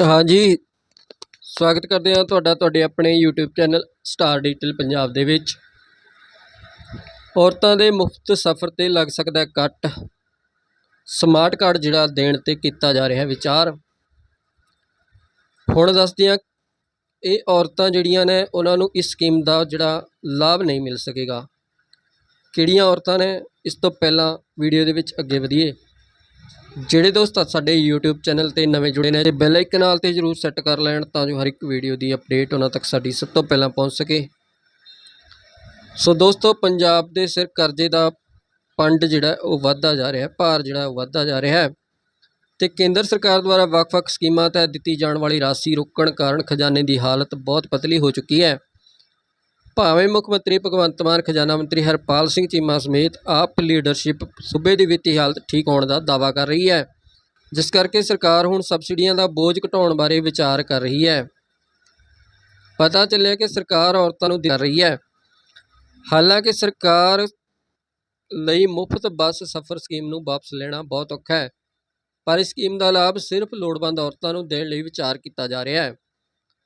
ਹਾਂਜੀ। ਸਵਾਗਤ ਕਰਦੇ ਹਾਂ ਤੁਹਾਡਾ, ਤੁਹਾਡੇ ਆਪਣੇ YouTube channel star digital Punjab ਦੇ ਵਿੱਚ। ਔਰਤਾਂ ਦੇ ਮੁਫਤ ਸਫ਼ਰ ਤੇ ਲੱਗ ਸਕਦਾ ਕੱਟ। ਸਮਾਰਟ ਕਾਰਡ ਜਿਹੜਾ ਦੇਣ ਤੇ ਕੀਤਾ ਜਾ ਰਿਹਾ ਵਿਚਾਰ। ਹੁਣ ਦੱਸਦੇ ਹਾਂ, ਇਹ ਔਰਤਾਂ ਜਿਹੜੀਆਂ ਨੇ, ਉਹਨਾਂ ਨੂੰ ਇਸ ਸਕੀਮ ਦਾ ਜਿਹੜਾ ਲਾਭ ਨਹੀਂ ਮਿਲ ਸਕੇਗਾ। ਕਿਹੜੀਆਂ ਔਰਤਾਂ ਨੇ? ਇਸ ਤੋਂ ਪਹਿਲਾਂ ਵੀਡੀਓ ਦੇ ਵਿੱਚ ਅੱਗੇ ਵਧੀਏ। ਜਿਹੜੇ ਦੋਸਤ ਸਾਡੇ YouTube ਚੈਨਲ ਤੇ ਨਵੇਂ ਜੁੜੇ ਨੇ, ਤੇ ਬੈਲ ਆਈਕਨ ਨਾਲ ਤੇ ਜਰੂਰ ਸੈੱਟ ਕਰ ਲੈਣ ਤਾਂ ਜੋ ਹਰ ਇੱਕ ਵੀਡੀਓ ਦੀ ਅਪਡੇਟ ਉਹਨਾਂ ਤੱਕ ਸਾਡੀ ਸਭ ਤੋਂ ਪਹਿਲਾਂ ਪਹੁੰਚ ਸਕੇ। ਸੋ ਦੋਸਤੋ, ਪੰਜਾਬ ਦੇ ਸਿਰ ਕਰਜ਼ੇ ਦਾ ਪੰਡ ਜਿਹੜਾ, ਉਹ ਵੱਧਦਾ ਜਾ ਰਿਹਾ ਹੈ ਭਾਰ ਜਿਹੜਾ, ਉਹ ਵੱਧਦਾ ਜਾ ਰਿਹਾ ਹੈ। ਤੇ ਕੇਂਦਰ ਸਰਕਾਰ ਦੁਆਰਾ ਵੱਖ-ਵੱਖ ਸਕੀਮਾਂ ਤਹਿਤ ਦਿੱਤੀ ਜਾਣ ਵਾਲੀ ਰਾਸ਼ੀ ਰੋਕਣ ਕਾਰਨ ਖਜ਼ਾਨੇ ਦੀ ਹਾਲਤ ਬਹੁਤ ਪਤਲੀ ਹੋ ਚੁੱਕੀ ਹੈ। ਭਾਵੇਂ ਮੁੱਖ ਮੰਤਰੀ ਭਗਵੰਤ ਮਾਨ, ਖਜ਼ਾਨਾ ਮੰਤਰੀ ਹਰਪਾਲ ਸਿੰਘ ਚੀਮਾ ਸਮੇਤ ਆਪ ਲੀਡਰਸ਼ਿਪ ਸੂਬੇ ਦੀ ਵਿੱਤੀ ਹਾਲਤ ਠੀਕ ਹੋਣ ਦਾ ਦਾਅਵਾ ਕਰ ਰਹੀ ਹੈ, ਜਿਸ ਕਰਕੇ ਸਰਕਾਰ ਹੁਣ ਸਬਸਿਡੀਆਂ ਦਾ ਬੋਝ ਘਟਾਉਣ ਬਾਰੇ ਵਿਚਾਰ ਕਰ ਰਹੀ ਹੈ। ਪਤਾ ਚੱਲਿਆ ਕਿ ਸਰਕਾਰ ਔਰਤਾਂ ਨੂੰ ਦੇ ਰਹੀ ਹੈ। ਹਾਲਾਂਕਿ ਸਰਕਾਰ ਲਈ ਮੁਫਤ ਬੱਸ ਸਫ਼ਰ ਸਕੀਮ ਨੂੰ ਵਾਪਸ ਲੈਣਾ ਬਹੁਤ ਔਖਾ ਹੈ, ਪਰ ਇਸ ਸਕੀਮ ਦਾ ਲਾਭ ਸਿਰਫ ਲੋੜਵੰਦ ਔਰਤਾਂ ਨੂੰ ਦੇਣ ਲਈ ਵਿਚਾਰ ਕੀਤਾ ਜਾ ਰਿਹਾ ਹੈ।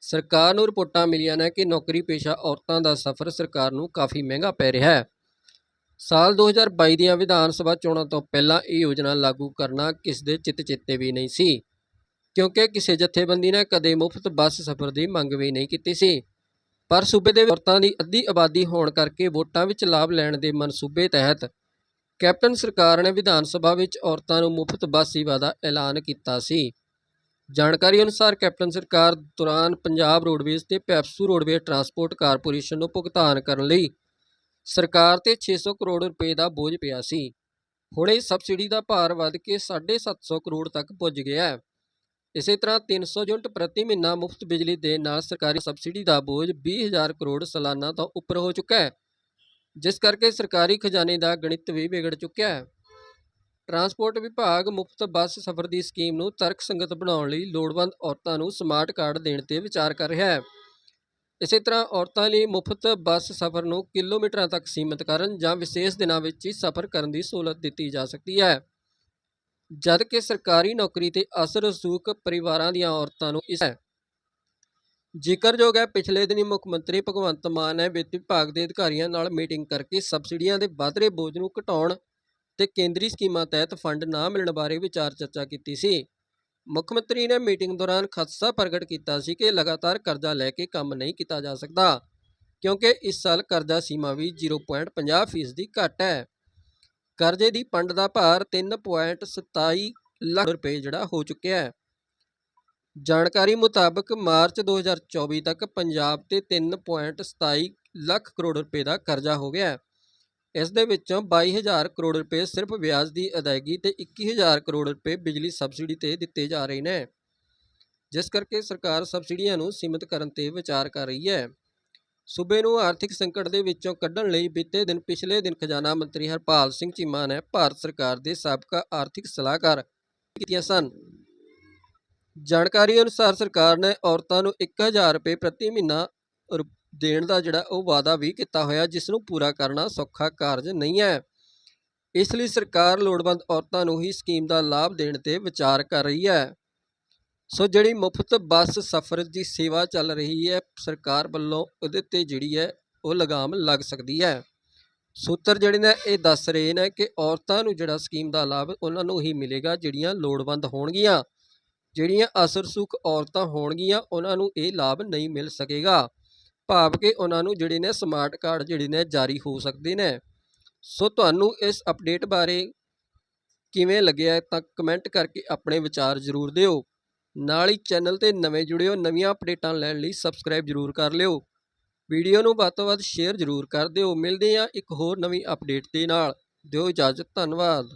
ਸਰਕਾਰ ਨੂੰ ਰਿਪੋਰਟਾਂ ਮਿਲੀਆਂ ਨੇ ਕਿ ਨੌਕਰੀ ਪੇਸ਼ਾ ਔਰਤਾਂ ਦਾ ਸਫ਼ਰ ਸਰਕਾਰ ਨੂੰ ਕਾਫੀ ਮਹਿੰਗਾ ਪੈ ਰਿਹਾ ਹੈ। ਸਾਲ 2022 ਦੀਆਂ ਵਿਧਾਨ ਸਭਾ ਚੋਣਾਂ ਤੋਂ ਪਹਿਲਾਂ ਇਹ ਯੋਜਨਾ ਲਾਗੂ ਕਰਨਾ ਕਿਸ ਦੇ ਚਿੱਤ ਚੇਤੇ ਵੀ ਨਹੀਂ ਸੀ। ਕਿਉਂਕਿ ਕਿਸੇ ਜਥੇਬੰਦੀ ਨੇ ਕਦੇ ਮੁਫਤ ਬੱਸ ਸਫ਼ਰ ਦੀ ਮੰਗ ਵੀ ਨਹੀਂ ਕੀਤੀ ਸੀ। ਪਰ ਸੂਬੇ ਦੇ ਔਰਤਾਂ ਦੀ ਅੱਧੀ ਆਬਾਦੀ ਹੋਣ ਕਰਕੇ ਵੋਟਾਂ ਵਿੱਚ ਲਾਭ ਲੈਣ ਦੇ ਮਨਸੂਬੇ ਤਹਿਤ ਕੈਪਟਨ ਸਰਕਾਰ ਨੇ ਵਿਧਾਨ ਸਭਾ ਵਿੱਚ ਔਰਤਾਂ ਨੂੰ ਮੁਫਤ ਬੱਸ ਸੇਵਾ ਦਾ ਐਲਾਨ ਕੀਤਾ ਸੀ। ਜਾਣਕਾਰੀ ਅਨੁਸਾਰ ਕੈਪਟਨ ਸਰਕਾਰ ਦੌਰਾਨ ਪੰਜਾਬ ਰੋਡਵੇਜ਼ ਤੇ ਪੈਪਸੂ ਰੋਡਵੇਜ਼ ਟਰਾਂਸਪੋਰਟ ਕਾਰਪੋਰੇਸ਼ਨ ਨੂੰ ਭੁਗਤਾਨ ਕਰਨ ਲਈ ਸਰਕਾਰ ਤੇ 600 ਕਰੋੜ ਰੁਪਏ ਦਾ ਬੋਝ ਪਿਆ ਸੀ। ਹੁਣ ਇਹ ਸਬਸਿਡੀ ਦਾ ਭਾਰ ਵੱਧ ਕੇ 750 ਕਰੋੜ ਤੱਕ ਪੁੱਜ ਗਿਆ ਹੈ। ਇਸੇ ਤਰ੍ਹਾਂ 300 ਯੂਨਿਟ ਪ੍ਰਤੀ ਮਹੀਨਾ ਮੁਫਤ ਬਿਜਲੀ ਦੇ ਨਾਲ ਸਰਕਾਰੀ ਸਬਸਿਡੀ ਦਾ ਬੋਝ 20000 ਕਰੋੜ ਸਾਲਾਨਾ ਤੋਂ ਉੱਪਰ ਹੋ ਚੁੱਕਾ ਹੈ, ਜਿਸ ਕਰਕੇ ਸਰਕਾਰੀ ਖਜ਼ਾਨੇ ਦਾ ਗਣਿਤ ਵੀ ਵਿਗੜ ਚੁੱਕਿਆ ਹੈ। ਟਰਾਂਸਪੋਰਟ ਵਿਭਾਗ ਮੁਫਤ ਬੱਸ ਸਫ਼ਰ ਦੀ ਸਕੀਮ ਨੂੰ ਤਰਕਸੰਗਤ ਬਣਾਉਣ ਲਈ ਲੋੜਵੰਦ ਔਰਤਾਂ ਨੂੰ ਸਮਾਰਟ ਕਾਰਡ ਦੇਣ ਤੇ ਵਿਚਾਰ ਕਰ ਰਿਹਾ ਹੈ। ਇਸੇ ਤਰ੍ਹਾਂ ਔਰਤਾਂ ਲਈ ਮੁਫਤ ਬੱਸ ਸਫ਼ਰ ਨੂੰ ਕਿਲੋਮੀਟਰਾਂ ਤੱਕ ਸੀਮਿਤ ਕਰਨ ਜਾਂ ਵਿਸ਼ੇਸ਼ ਦਿਨਾਂ ਵਿੱਚ ਹੀ ਸਫ਼ਰ ਕਰਨ ਦੀ ਸਹੂਲਤ ਦਿੱਤੀ ਜਾ ਸਕਦੀ ਹੈ। ਜਦਕਿ ਸਰਕਾਰੀ ਨੌਕਰੀ ਤੇ ਅਸਰ ਰਸੂਕ ਪਰਿਵਾਰਾਂ ਦੀਆਂ ਔਰਤਾਂ ਨੂੰ ਇਸ ਹੈ ਜ਼ਿਕਰਯੋਗ ਹੈ। ਪਿਛਲੇ ਦਿਨੀ ਮੁੱਖ ਮੰਤਰੀ ਭਗਵੰਤ ਮਾਨ ਨੇ ਵਿੱਤ ਵਿਭਾਗ ਦੇ ਅਧਿਕਾਰੀਆਂ ਨਾਲ ਮੀਟਿੰਗ ਕਰਕੇ ਸਬਸਿਡੀਆਂ ਦੇ ਵਧ ਰਹੇ ਬੋਝ ਨੂੰ ਘਟਾਉਣ ਤੇ ਕੇਂਦਰੀ ਸਕੀਮਾਂ ਤਹਿਤ ਫੰਡ ਨਾ ਮਿਲਣ ਬਾਰੇ ਵਿਚਾਰ ਚਰਚਾ ਕੀਤੀ ਸੀ। ਮੁੱਖ ਮੰਤਰੀ ਨੇ ਮੀਟਿੰਗ ਦੌਰਾਨ ਖਦਸ਼ਾ ਪ੍ਰਗਟ ਕੀਤਾ ਸੀ ਕਿ ਲਗਾਤਾਰ ਕਰਜ਼ਾ ਲੈ ਕੇ ਕੰਮ ਨਹੀਂ ਕੀਤਾ ਜਾ ਸਕਦਾ, ਕਿਉਂਕਿ ਇਸ ਸਾਲ ਕਰਜ਼ਾ ਸੀਮਾ ਵੀ 0.50% ਫੀਸਦੀ ਘੱਟ ਹੈ। ਕਰਜ਼ੇ ਦੀ ਪੰਡ ਦਾ ਭਾਰ 3.27 ਲੱਖ ਰੁਪਏ ਜਿਹੜਾ ਹੋ ਚੁੱਕਿਆ ਹੈ। ਜਾਣਕਾਰੀ ਮੁਤਾਬਕ ਮਾਰਚ 2024 ਤੱਕ ਪੰਜਾਬ ਤੇ 3.27 ਲੱਖ ਕਰੋੜ ਰੁਪਏ ਦਾ ਕਰਜ਼ਾ ਹੋ ਗਿਆ ਇਸ ਦੇ ਵਿੱਚੋਂ 22000 ਕਰੋੜ ਰੁਪਏ ਸਿਰਫ ਵਿਆਜ ਦੀ ਅਦਾਇਗੀ ਤੇ 21000 ਕਰੋੜ ਰੁਪਏ ਬਿਜਲੀ ਸਬਸਿਡੀ ਤੇ ਦਿੱਤੇ ਜਾ ਰਹੇ ਨੇ। ਜਿਸ ਕਰਕੇ ਸਰਕਾਰ ਸਬਸਿਡੀਆਂ ਨੂੰ ਸੀਮਿਤ ਕਰਨ ਤੇ ਵਿਚਾਰ ਕਰ ਰਹੀ ਹੈ। ਸੂਬੇ ਨੂੰ ਆਰਥਿਕ ਸੰਕਟ ਦੇ ਵਿੱਚੋਂ ਕੱਢਣ ਲਈ ਬੀਤੇ ਦਿਨ ਪਿਛਲੇ ਦਿਨ ਖਜ਼ਾਨਾ ਮੰਤਰੀ ਹਰਪਾਲ ਸਿੰਘ ਚੀਮਾ ਨੇ ਭਾਰਤ ਸਰਕਾਰ ਦੇ ਸਾਬਕਾ ਆਰਥਿਕ ਸਲਾਹਕਾਰ ਕੀਤੀਆਂ ਸਨ। ਜਾਣਕਾਰੀ ਅਨੁਸਾਰ ਸਰਕਾਰ ਨੇ ਔਰਤਾਂ ਨੂੰ 1000 ਰੁਪਏ ਪ੍ਰਤੀ ਮਹੀਨਾ ਰੁ- ਦੇਣ ਦਾ ਜਿਹੜਾ ਉਹ ਵਾਅਦਾ ਵੀ ਕੀਤਾ ਹੋਇਆ ਜਿਸ ਨੂੰ ਪੂਰਾ ਕਰਨਾ ਸੌਖਾ ਕਾਰਜ ਨਹੀਂ ਹੈ। ਇਸ ਲਈ ਸਰਕਾਰ ਲੋੜਵੰਦ ਔਰਤਾਂ ਨੂੰ ਹੀ ਸਕੀਮ ਦਾ ਲਾਭ ਦੇਣ ਤੇ ਵਿਚਾਰ ਕਰ ਰਹੀ ਹੈ। ਸੋ ਜਿਹੜੀ ਮੁਫਤ ਬੱਸ ਸਫ਼ਰ ਦੀ ਸੇਵਾ ਚੱਲ ਰਹੀ ਹੈ, ਸਰਕਾਰ ਵੱਲੋਂ ਉਹਦੇ ਤੇ ਜਿਹੜੀ ਹੈ ਉਹ ਲਗਾਮ ਲੱਗ ਸਕਦੀ ਹੈ। ਸੂਤਰ ਜਿਹੜੇ ਨੇ ਇਹ ਦੱਸ ਰਹੇ ਨੇ ਕਿ ਔਰਤਾਂ ਨੂੰ ਜਿਹੜਾ ਸਕੀਮ ਦਾ ਲਾਭ ਉਹਨਾਂ ਨੂੰ ਹੀ ਮਿਲੇਗਾ, ਜਿਹੜੀਆਂ ਲੋੜਵੰਦ ਹੋਣਗੀਆਂ। ਜਿਹੜੀਆਂ ਅਸਰ ਸੁਖ ਔਰਤਾਂ ਹੋਣਗੀਆਂ, ਉਹਨਾਂ ਨੂੰ ਇਹ ਲਾਭ ਨਹੀਂ ਮਿਲ ਸਕੇਗਾ। ਭਾਵ ਕਿ ਉਹਨਾਂ ਨੂੰ ਜਿਹੜੇ ਨੇ ਸਮਾਰਟ ਕਾਰਡ ਜਿਹੜੇ ਨੇ ਜਾਰੀ ਹੋ ਸਕਦੇ ਨੇ। ਸੋ ਤੁਹਾਨੂੰ ਇਸ ਅਪਡੇਟ ਬਾਰੇ ਕਿਵੇਂ ਲੱਗਿਆ ਤਾਂ ਕਮੈਂਟ ਕਰਕੇ ਆਪਣੇ ਵਿਚਾਰ ਜ਼ਰੂਰ ਦਿਓ। ਨਾਲ ਹੀ ਚੈਨਲ ਤੇ ਨਵੇਂ ਜੁੜਿਓ, ਨਵੀਆਂ ਅਪਡੇਟਾਂ ਲੈਣ ਲਈ ਸਬਸਕ੍ਰਾਈਬ ਜ਼ਰੂਰ ਕਰ ਲਿਓ। ਵੀਡੀਓ ਨੂੰ ਵੱਧ ਤੋਂ ਵੱਧ ਸ਼ੇਅਰ ਜ਼ਰੂਰ ਕਰ ਦਿਓ। ਮਿਲਦੇ ਹਾਂ ਇੱਕ ਹੋਰ ਨਵੀਂ ਅਪਡੇਟ ਦੇ ਨਾਲ। ਦਿਓ ਇਜਾਜ਼ਤ, ਧੰਨਵਾਦ।